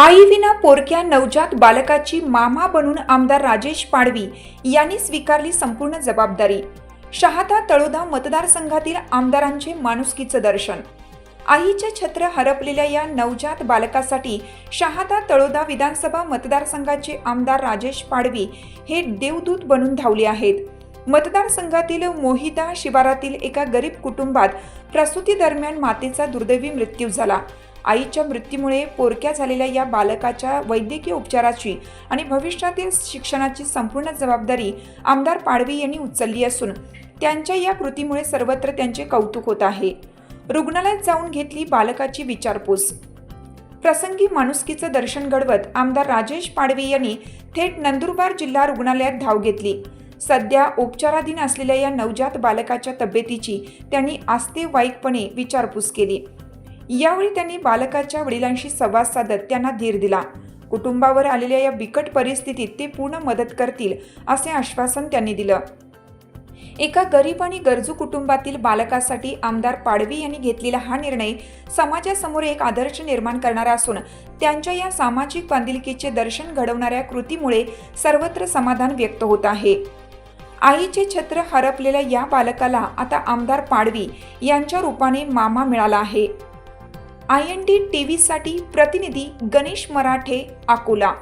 आईविना पोरक्या नवजात बालकाची मामा बनून आमदार राजेश पाडवी यांनी स्वीकारली संपूर्ण जबाबदारी. शहादा तळोदा मतदारसंघातील आमदारांचे माणुसकीचं दर्शन. आईचे छत्र हरपलेल्या या नवजात बालकासाठी शहादा तळोदा विधानसभा मतदारसंघाचे आमदार राजेश पाडवी हे देवदूत बनून धावले आहेत. मतदारसंघातील मोहिदा शिवारातील एका गरीब कुटुंबात प्रसूती दरम्यान मातेचा दुर्दैवी मृत्यू झाला. आईच्या मृत्यूमुळे पोरक्या झालेल्या या बालकाच्या वैद्यकीय उपचाराची आणि भविष्यातील शिक्षणाची संपूर्ण जबाबदारी आमदार पाडवी यांनी उचलली असून त्यांच्या या कृतीमुळे सर्वत्र त्यांचे कौतुक होत आहे. रुग्णालयात जाऊन घेतली बालकाची विचारपूस. प्रसंगी माणुसकीचं दर्शन घडवत आमदार राजेश पाडवी यांनी थेट नंदुरबार जिल्हा रुग्णालयात धाव घेतली. सध्या उपचाराधीन असलेल्या या नवजात बालकाच्या तब्येतीची त्यांनी आस्तेवाईकपणे विचारपूस केली. यावेळी त्यांनी बालकाच्या वडिलांशी संवाद साधत त्यांना धीर दिला. कुटुंबावर आलेल्या या बिकट परिस्थितीत ते पूर्ण मदत करतील असे आश्वासन त्यांनी दिलं. एका गरीब आणि गरजू कुटुंबातील बालकासाठी आमदार पाडवी यांनी घेतलेला हा निर्णय समाजासमोर एक आदर्श निर्माण करणारा असून त्यांच्या या सामाजिक बांधिलकीचे दर्शन घडवणाऱ्या कृतीमुळे सर्वत्र समाधान व्यक्त होत आहे. आईचे छत्र हरपलेल्या या बालकाला आता आमदार पाडवी यांच्या रूपाने मामा मिळाला आहे. आय एन टी टी व्हीसाठी प्रतिनिधी गणेश मराठे अकोला.